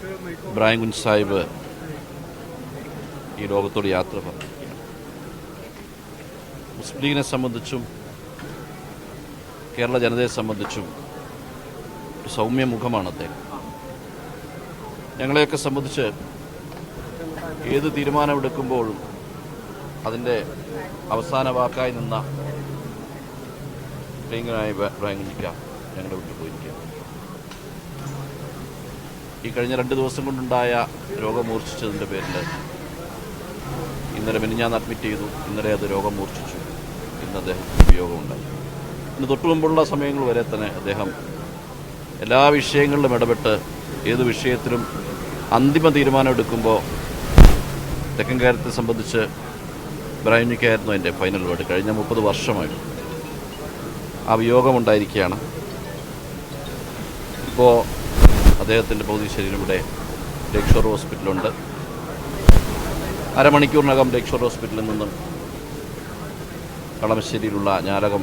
ഇബ്രാഹിം കുഞ്ഞ് സാഹിബ് ഈ ലോകത്തോട് യാത്ര പറഞ്ഞിരിക്കുകയാണ് മുസ്ലിം ലീഗിനെ സംബന്ധിച്ചും കേരള ജനതയെ സംബന്ധിച്ചും ഒരു സൗമ്യ മുഖമാണ് അദ്ദേഹം. ഞങ്ങളെയൊക്കെ സംബന്ധിച്ച് ഏത് തീരുമാനമെടുക്കുമ്പോഴും അതിന്റെ അവസാന വാക്കായി നിന്ന ഇബ്രാഹിം കുഞ്ഞിക്ക ഞങ്ങളുടെ വിട്ടു പോയിരിക്കുക ഈ കഴിഞ്ഞ രണ്ട് ദിവസം കൊണ്ടുണ്ടായ രോഗം മൂർച്ഛിച്ചതിന്റെ പേരിൽ ഇന്നലെ മിനിഞ്ഞാന്ന് അഡ്മിറ്റ് ചെയ്തു. ഇന്നലെ അത് രോഗം മൂർച്ഛിച്ചു ഇന്ന് അദ്ദേഹത്തിന് ഉപയോഗമുണ്ടായി. ഇന്ന് തൊട്ടു മുമ്പുള്ള സമയങ്ങൾ വരെ തന്നെ അദ്ദേഹം എല്ലാ വിഷയങ്ങളിലും ഇടപെട്ട് ഏത് വിഷയത്തിലും അന്തിമ തീരുമാനം എടുക്കുമ്പോൾ തെക്കൻ കാര്യത്തെ സംബന്ധിച്ച് ബ്രൈനിക്കായിരുന്നു എന്റെ ഫൈനൽ വേർഡ് കഴിഞ്ഞ മുപ്പത് വർഷമായിട്ട് ആ വിയോഗമുണ്ടായിരിക്കുകയാണ്. ഇപ്പോൾ അദ്ദേഹത്തിന്റെ ഭൗതിക ശരീരം ഇവിടെ ലേക്ഷോർ ഹോസ്പിറ്റലുണ്ട്. അരമണിക്കൂറിനകം ലേക്ഷോർ ഹോസ്പിറ്റലിൽ നിന്നും കളമശ്ശേരിയിലുള്ള ഞാലകം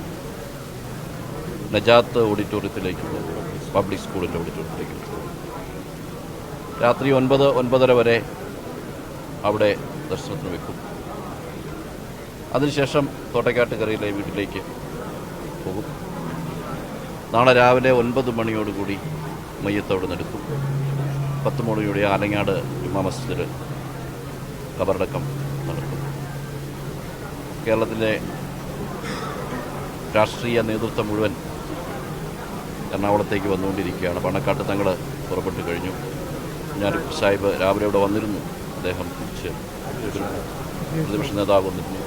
നജാത്ത് ഓഡിറ്റോറിയത്തിലേക്ക് പബ്ലിക് സ്കൂളിന്റെ ഓഡിറ്റോറിയത്തിലേക്ക് രാത്രി ഒൻപത് ഒൻപതര വരെ അവിടെ ദർശനത്തിന് വെക്കും. അതിനുശേഷം തോട്ടക്കാട്ടുകരയിലെ വീട്ടിലേക്ക് പോകും. നാളെ രാവിലെ ഒൻപത് മണിയോടുകൂടി മയ്യത്ത് അവിടെ നിന്നെടുക്കും പത്ത് മോളിയുടെ ആലങ്ങാട് ജുമാ മസ്ജിദിൽ കബറടക്കം നടക്കും. കേരളത്തിലെ രാഷ്ട്രീയ നേതൃത്വം മുഴുവൻ എറണാകുളത്തേക്ക് വന്നുകൊണ്ടിരിക്കുകയാണ്. പണക്കാട്ട് തങ്ങൾ പുറപ്പെട്ടു കഴിഞ്ഞു. ഞാൻ സാഹിബ് രാവിലെ ഇവിടെ വന്നിരുന്നു. അദ്ദേഹം തിരിച്ച് പ്രതിപക്ഷ നേതാവ് വന്നിരുന്നു.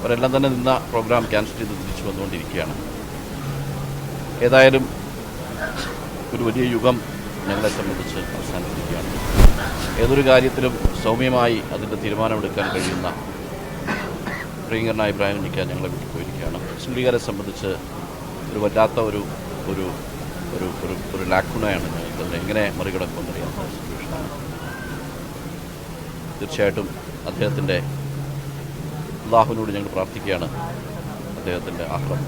അവരെല്ലാം തന്നെ നിന്ന പ്രോഗ്രാം ക്യാൻസൽ ചെയ്ത് തിരിച്ചു വന്നുകൊണ്ടിരിക്കുകയാണ്. ഏതായാലും ഒരു വലിയ യുഗം ഞങ്ങളെ സംബന്ധിച്ച് അവസാനിപ്പിക്കുകയാണ്. ഏതൊരു കാര്യത്തിലും സൗമ്യമായി അതിന്റെ തീരുമാനമെടുക്കാൻ കഴിയുന്ന പ്രിയങ്കരനായ ഇബ്രാഹിം നിൽക്കാൻ ഞങ്ങളെ വീട്ടിൽ പോയിരിക്കുകയാണ്. സ്മൃതികാരെ സംബന്ധിച്ച് ഒരു വല്ലാത്ത ഒരു ഒരു ഒരു ഒരു ഒരു ലാക്കുണയാണ് ഞങ്ങൾക്ക് എങ്ങനെ മറികടക്കുമെന്നറിയാത്ത സിറ്റുവേഷനാണ് തീർച്ചയായിട്ടും അദ്ദേഹത്തിന്റെ അള്ളാഹുവിനോട് ഞങ്ങൾ പ്രാർത്ഥിക്കുകയാണ്. അദ്ദേഹത്തിന്റെ ആഹ്ലം